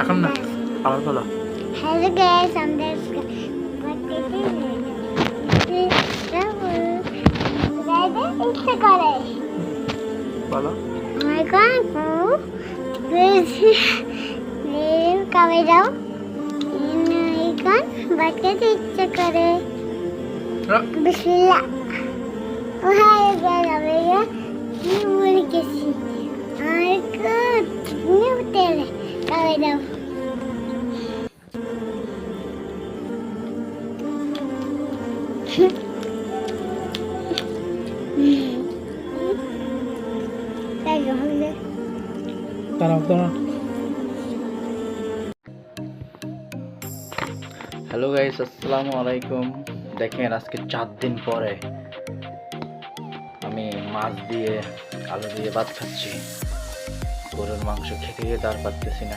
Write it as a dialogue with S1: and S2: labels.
S1: এখন না। আবার বলো।
S2: হ্যালো গাইস আমরা ইচ্ছা করে
S1: বলো।
S2: কবে যাও গান ইচ্ছা করে বিসমিল্লাহ ও হ্যাঁ
S1: দাঁড়াও দাঁড়াও। হ্যালো গাইস আসসালামু আলাইকুম। দেখেন আজকে চার দিন পরে আমি মাছ দিয়ে আলু দিয়ে ভাত খাচ্ছি। গরুর মাংস খেতে গিয়ে তার পারতেছি না।